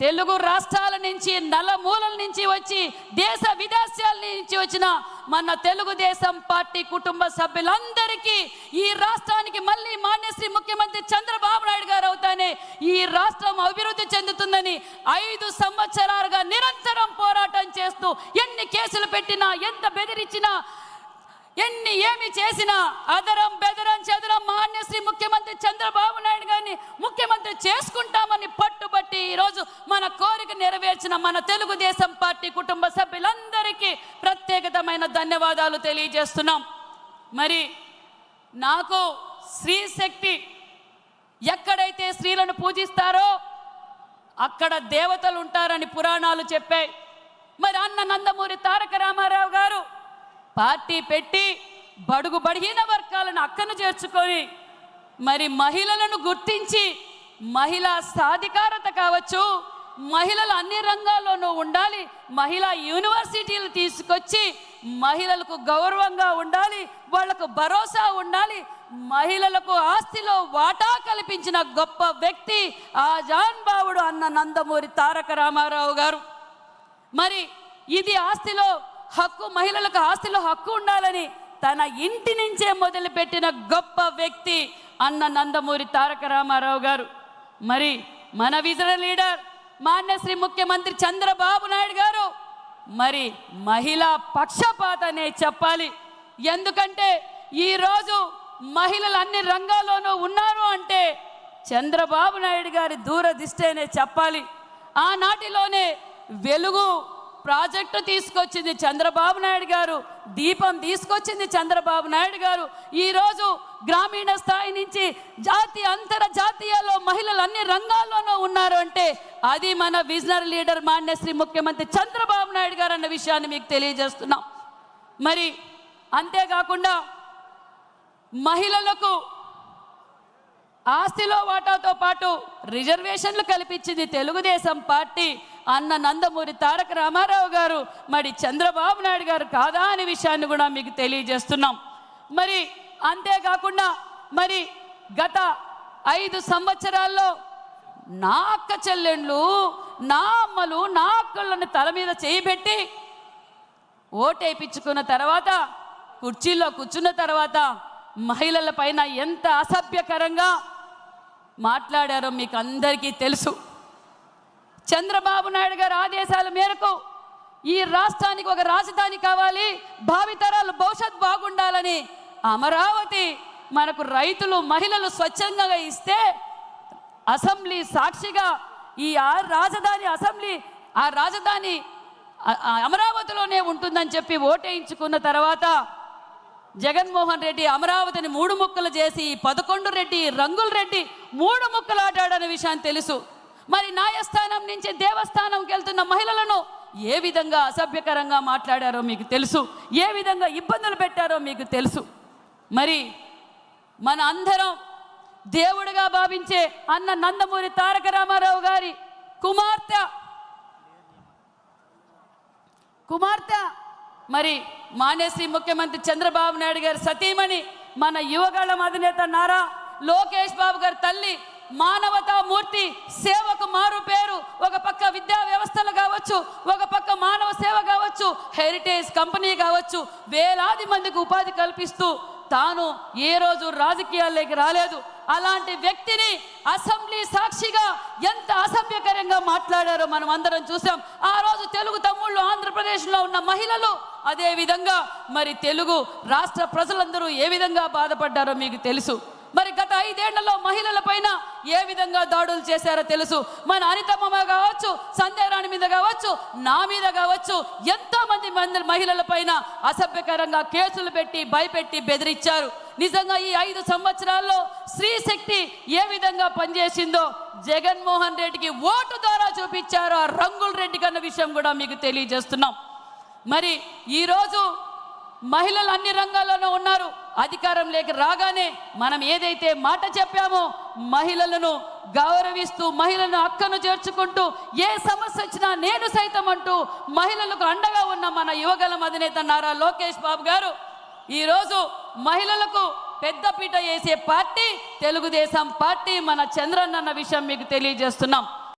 తెలుగు రాష్ట్రాల నుంచి నలమూలల నుంచి వచ్చి దేశ విదేశాల నుంచి వచ్చిన మన తెలుగుదేశం పార్టీ కుటుంబ సభ్యులందరికీ ఈ రాష్ట్రానికి మళ్ళీ మాన్యశ్రీ ముఖ్యమంత్రి చంద్రబాబు నాయుడు గారు అవుతానే ఈ రాష్ట్రం అభివృద్ధి చెందుతుందని ఐదు సంవత్సరాలుగా నిరంతరం పోరాటం చేస్తూ ఎన్ని కేసులు పెట్టినా ఎంత బెదిరించినా ఎన్ని ఏమి చేసినా అదరం బెదరం చెదరం మాన్యశ్రీ ముఖ్యమంత్రి చంద్రబాబు నాయుడు గారిని ముఖ్యమంత్రి చేసుకుంటామని పట్టు ఈరోజు మన కోరిక నెరవేర్చిన మన తెలుగుదేశం పార్టీ కుటుంబ సభ్యులందరికీ ప్రత్యేకతమైన ధన్యవాదాలు తెలియజేస్తున్నాం. మరి నాకు స్త్రీ శక్తి ఎక్కడైతే స్త్రీలను పూజిస్తారో అక్కడ దేవతలు ఉంటారని పురాణాలు చెప్పాయి. మరి అన్న నందమూరి తారక రామారావు గారు పార్టీ పెట్టి బడుగు బడిహీన వర్గాలను అక్కను చేర్చుకొని మరి మహిళలను గుర్తించి మహిళా సాధికారత కావచ్చు మహిళలు అన్ని రంగాల్లోనూ ఉండాలి మహిళా యూనివర్సిటీలు తీసుకొచ్చి మహిళలకు గౌరవంగా ఉండాలి వాళ్ళకు భరోసా ఉండాలి మహిళలకు ఆస్తిలో వాటా కల్పించిన గొప్ప వ్యక్తి ఆజాన్ బావుడు అన్న నందమూరి తారక రామారావు గారు. మరి ఇది ఆస్తిలో హక్కు మహిళలకు ఆస్తిలో హక్కు ఉండాలని తన ఇంటి నుంచే మొదలుపెట్టిన గొప్ప వ్యక్తి అన్న నందమూరి తారక రామారావు గారు. మరి మన విజన లీడర్ మాన్యశ్రీ ముఖ్యమంత్రి చంద్రబాబు నాయుడు గారు మరి మహిళా పక్షపాతనే చెప్పాలి. ఎందుకంటే ఈరోజు మహిళలు అన్ని రంగాల్లోనూ ఉన్నారు అంటే చంద్రబాబు నాయుడు గారి దూరదిష్టేనే చెప్పాలి. ఆనాటిలోనే వెలుగు ప్రాజెక్టు తీసుకొచ్చింది చంద్రబాబు నాయుడు గారు దీపం తీసుకొచ్చింది చంద్రబాబు నాయుడు గారు. ఈరోజు గ్రామీణ స్థాయి నుంచి జాతీయ అంతర్జాతీయాల్లో మహిళలు అన్ని రంగాల్లోనూ ఉన్నారు అంటే అది మన విజనరీ లీడర్ మాన్యశ్రీ ముఖ్యమంత్రి చంద్రబాబు నాయుడు గారు అన్న విషయాన్ని మీకు తెలియజేస్తున్నాం. మరి అంతేకాకుండా మహిళలకు ఆస్తిలో వాటాతో పాటు రిజర్వేషన్లు కల్పించింది తెలుగుదేశం పార్టీ. అన్న నందమూరి తారక రామారావు గారు మరి చంద్రబాబు నాయుడు గారు కాదా అనే విషయాన్ని కూడా మీకు తెలియజేస్తున్నాం. మరి అంతేకాకుండా మరి గత ఐదు సంవత్సరాల్లో నా అక్క చెల్లెండ్లు నా అమ్మలు నా అక్కలను తల మీద చేయిబెట్టి ఓటేపించుకున్న తర్వాత కుర్చీలో కూర్చున్న తర్వాత మహిళల పైన ఎంత అసభ్యకరంగా మాట్లాడారో మీకు అందరికీ తెలుసు. చంద్రబాబు నాయుడు గారి ఆదేశాల మేరకు ఈ రాష్ట్రానికి ఒక రాజధాని కావాలి భావితరాలు భవిష్యత్ బాగుండాలని అమరావతి మనకు రైతులు మహిళలు స్వచ్ఛంగా ఇస్తే అసెంబ్లీ సాక్షిగా ఈ ఆ రాజధాని అసెంబ్లీ ఆ రాజధాని ఆ అమరావతిలోనే ఉంటుందని చెప్పి ఓటేయించుకున్న తర్వాత జగన్మోహన్ రెడ్డి అమరావతిని మూడు ముక్కలు చేసి పదకొండు రెడ్డి రంగుల రెడ్డి మూడు ముక్కలు ఆటాడనే విషయాన్ని తెలుసు. మరి న్యాయస్థానం నుంచి దేవస్థానంకి వెళ్తున్న మహిళలను ఏ విధంగా అసభ్యకరంగా మాట్లాడారో మీకు తెలుసు ఏ విధంగా ఇబ్బందులు పెట్టారో మీకు తెలుసు. మరి మన అందరం దేవుడిగా భావించే అన్న నందమూరి తారక రామారావు గారి కుమార్తె. కుమార్తె. మరి మానేసి ముఖ్యమంత్రి చంద్రబాబు నాయుడు గారి సతీమణి మన యువగళం అధినేత నారా లోకేష్ బాబు గారి తల్లి మానవతా మూర్తి సేవకు మారు పేరు. ఒక పక్క విద్యా వ్యవస్థలు కావచ్చు ఒక పక్క మానవ సేవ కావచ్చు హెరిటేజ్ కంపెనీ కావచ్చు వేలాది మందికి ఉపాధి కల్పిస్తూ తాను ఏ రోజు రాజకీయాల్లోకి రాలేదు. అలాంటి వ్యక్తిని అసెంబ్లీ సాక్షిగా ఎంత అసభ్యకరంగా మాట్లాడారో మనం అందరం చూసాం. ఆ రోజు తెలుగు తమ్ముళ్ళు ఆంధ్రప్రదేశ్లో ఉన్న మహిళలు అదే విధంగా. మరి తెలుగు రాష్ట్ర ప్రజలందరూ ఏ విధంగా బాధపడ్డారో మీకు తెలుసు. మరి గత ఐదేళ్ళలో మహిళల పైన ఏ విధంగా దాడులు చేశారో తెలుసు. మన అనితమ్మ కావచ్చు సంధ్యారాణి మీద కావచ్చు నా మీద కావచ్చు ఎంతో మంది మంది మహిళల పైన అసభ్యకరంగా కేసులు పెట్టి భయపెట్టి బెదిరించారు. నిజంగా ఈ ఐదు సంవత్సరాల్లో స్త్రీ శక్తి ఏ విధంగా పనిచేసిందో జగన్మోహన్ రెడ్డికి ఓటు ద్వారా చూపించారు. ఆ రంగుల రెడ్డి కన్న విషయం కూడా మీకు తెలియజేస్తున్నాం. మరి ఈరోజు మహిళలు అన్ని రంగాల్లోనూ ఉన్నారు. అధికారం లేక రాగానే మనం ఏదైతే మాట చెప్పామో మహిళలను గౌరవిస్తూ మహిళలను అక్కను చేర్చుకుంటూ ఏ సమస్య వచ్చినా నేను సైతం అంటూ మహిళలకు అండగా ఉన్న మన యువగలం అధినేత నారా లోకేష్ బాబు గారు ఈరోజు మహిళలకు పెద్దపీట వేసే పార్టీ తెలుగుదేశం పార్టీ మన చంద్రన్న అన్న విషయం మీకు తెలియజేస్తున్నాం.